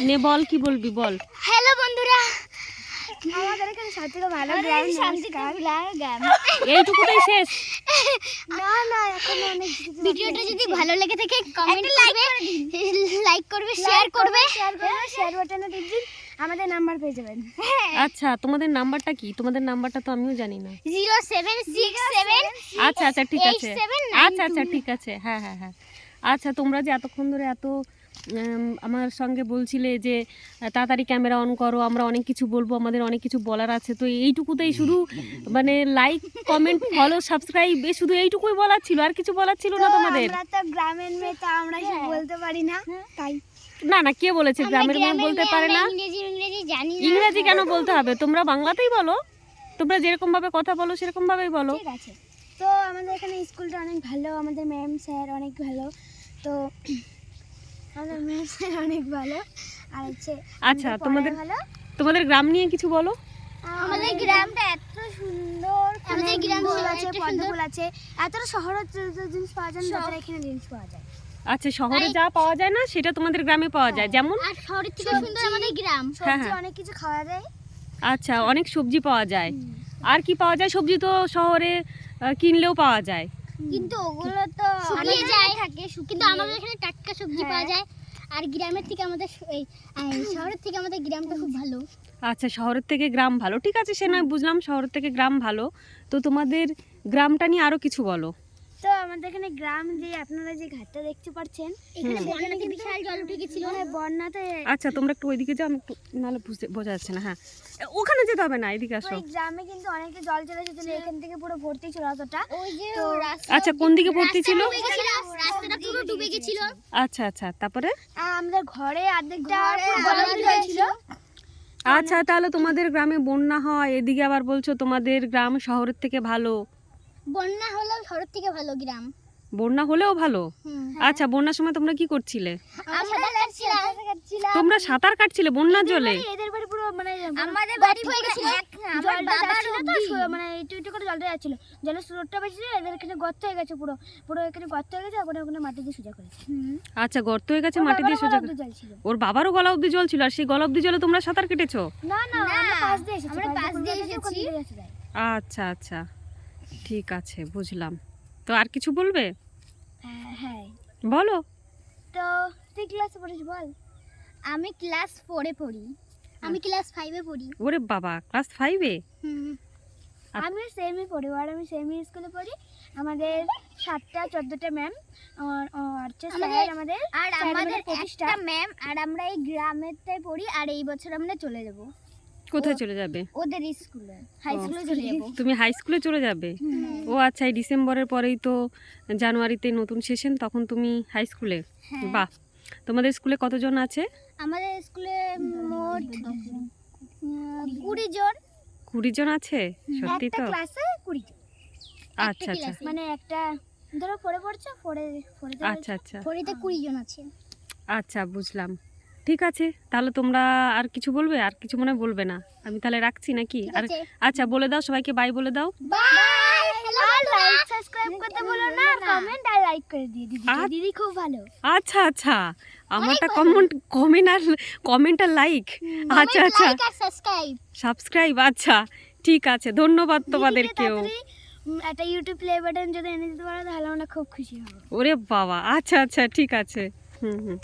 নে বল কি বলবি বল। হ্যালো বন্ধুরা। আমাদের এখানে সবথেকে ভালো গ্রাম এইটুকুটাই শেষ। না না এখন অনেক ভিডিওটা যদি ভালো লেগে থাকে কমেন্ট লাইক লাইক করবে। শেয়ার করবে শেয়ার করবে শেয়ার বাটনে টিপ দিন। আমাদের নাম্বার পেয়ে যাবেন। আচ্ছা তোমাদের নাম্বারটা কি? তোমাদের নাম্বারটা তো আমিও জানি না। জিরো সেভেন সিক্স সেভেন আচ্ছা আচ্ছা ঠিক আছে। আচ্ছা আচ্ছা ঠিক আছে। হ্যাঁ হ্যাঁ হ্যাঁ। আচ্ছা তোমরা যে এতক্ষণ ধরে এত আমার সঙ্গে বলছিলে যে তাড়াতাড়ি ক্যামেরা অন করো আমরা অনেক কিছু বলব আমাদের অনেক কিছু বলার আছে। তো এইটুকুতেই শুধু মানে লাইক কমেন্ট ফলো সাবস্ক্রাইব এ শুধু এইটুকুই বলার ছিল আর কিছু বলার ছিল না তোমাদের? আমরা তো গ্রামের মেয়ে তো আমরা সব বলতে পারি না তাই। না না কে বলেছে গ্রামের মেয়ে বলতে পারে না? ইংরেজি ইংরেজি জানি ইংরেজি কেন বলতে হবে? তোমরা বাংলাতেই বলো। তোমরা যেরকম ভাবে কথা বলো সেরকম ভাবেই বলো। ঠিক আছে। তো আমাদের এখানে স্কুলটা অনেক ভালো আমাদের ম্যাম স্যার অনেক ভালো। তো আমাদের ম্যাম স্যার অনেক ভালো। আর হচ্ছে আচ্ছা, তোমাদের- ভালো। তোমাদের গ্রাম নিয়ে কিছু বলো? আমাদের গ্রামটা এত সুন্দর আমাদের গ্রাম আছে পদ্মফুল আছে। এতটা শহরে যে জিনিস পাওয়া যায় না এখানে জিনিস পাওয়া যায়। আচ্ছা শহরে যা পাওয়া যায় না সেটা তোমাদের গ্রামে পাওয়া যায়। যেমন আর শহরের থেকে সুন্দর আমাদের গ্রাম। হ্যাঁ, সবজি হ্যাঁ। অনেক কিছু খাওয়া যায়। আচ্ছা অনেক সবজি পাওয়া যায়। আর কি পাওয়া যায়? সবজি তো শহরে কিনলেও পাওয়া যায়। কিন্তু ওগুলো তো শুকিয়ে যায়। থাকে কিন্তু আমাদের এখানে টাটকা সবজি পাওয়া যায়। আর গ্রামের থেকে আমাদের শহরের থেকে আমাদের গ্রামটা খুব ভালো। আচ্ছা শহরের থেকে গ্রাম ভালো। ঠিক আছে সে নয় বুঝলাম শহরের থেকে গ্রাম ভালো। তো তোমাদের গ্রামটা নিয়ে আরও কিছু বলো। তো আমাদের এখানে গ্রাম যে আপনারা যে ঘাটটা দেখতে পাচ্ছেন এখানে বন্যাতে বিশাল জল উঠে গেছিল। হ্যাঁ বন্যাতে আচ্ছা তোমরা একটু ওইদিকে যাও আমি একটু নাহলে বুঝতে বোঝা যাচ্ছে না হ্যাঁ। ওখানে যেতে হবে না এদিকে আসো। ওই গ্রামে কিন্তু অনেকে জল চলে এসেছিল এখান থেকে পুরো ভর্তি ছিল অতটা। ওই যে আচ্ছা কোন দিকে ভর্তি ছিল? রাস্তাটা পুরো ডুবে গেছিল। আচ্ছা আচ্ছা তারপরে? আমাদের ঘরে অর্ধেকটা পুরো জলে ডুবে ছিল। আচ্ছা তাহলে তোমাদের গ্রামে বন্যা হয় এদিকে আবার বলছো তোমাদের গ্রাম শহরের থেকে ভালো। বন্যা হলেও শহরের থেকে ভালো গ্রাম। বন্যা হলেও ভালো? আচ্ছা বন্যার সময় তোমরা কি করছিলে? তোমরা সাঁতার কাটছিলে বন্যার জলে? এদের বাড়ি পুরো মানে আমাদের বাড়ি হয়ে গেছিল। আমার বাবার তো মানে একটু একটু করে জলটা যাচ্ছিল। জলের স্রোতটা বেশি ছিল এদের এখানে গর্ত হয়ে গেছে পুরো। পুরো এখানে গর্ত হয়ে গেছে ওখানে ওখানে মাটি দিয়ে সোজা করেছে আচ্ছা গর্ত হয়ে গেছে মাটি দিয়ে সোজা ওর বাবারও গলা অব্দি জল ছিল আর সেই গলা অব্দি জলে তোমরা সাঁতার কেটেছো? না না আমরা পাশ দিয়ে এসেছি আমরা পাশ দিয়ে এসেছি। আচ্ছা আচ্ছা। ঠিক আছে বুঝলাম। তো আর কিছু বলবে? হ্যাঁ বলো। তো তুই ক্লাসে পড়িস বল? আমি ক্লাস ফোরে পড়ি। আমি ক্লাস ফাইভে পড়ি। ওরে বাবা ক্লাস ফাইভে আচ্ছা। আমি সেমি পড়ি আর আমি সেমি স্কুলে পড়ি। আমাদের সাতটা চোদ্দটা ম্যাম স্যার আমাদের আর আমাদের একটা ম্যাম আর আমরা এই গ্রামেরটাই পড়ি আর এই বছর আমরা চলে যাব। কোথায় চলে যাবে? ওদের স্কুলে হাই স্কুলে চলে যাব। তুমি হাই স্কুলে চলে যাবে? ও আচ্ছা এই ডিসেম্বরের পরেই তো জানুয়ারিতে নতুন সেশন তখন তুমি হাই স্কুলে হ্যাঁ। বাহ। তোমাদের স্কুলে কতজন আছে? আমাদের স্কুলে মোট কুড়ি জন। কুড়ি জন আছে? সত্যি তো? ক্লাসে কুড়ি জন। আচ্ছা আচ্ছা। মানে একটা ধরো পড়ে পড়ছে পড়ে পড়ে আচ্ছা আচ্ছা। পড়িতে কুড়ি জন আছে। আচ্ছা বুঝলাম। ঠিক আছে তাহলে তোমরা আর কিছু বলবে? আর কিছু মনে হয় বলবে না। আমি তাহলে রাখছি নাকি? আর আচ্ছা বলে দাও সবাইকে বাই বলে দাও। বাই আর লাইক সাবস্ক্রাইব করতে বলো না কমেন্ট আর লাইক করে দিয়ে দিদি খুব ভালো। আচ্ছা আচ্ছা। আমারটা কমেন্ট কমেন্ট আর কমেন্ট আর লাইক আচ্ছা আচ্ছা। সাবস্ক্রাইব সাবস্ক্রাইব আচ্ছা। ঠিক আছে ধন্যবাদ তোমাদেরকেও। একটা ইউটিউব প্লে বাটন যদি এনে দিতে পারো তাহলে আমরা খুব খুশি হব। ওরে বাবা আচ্ছা আচ্ছা ঠিক আছে। হুম হুম।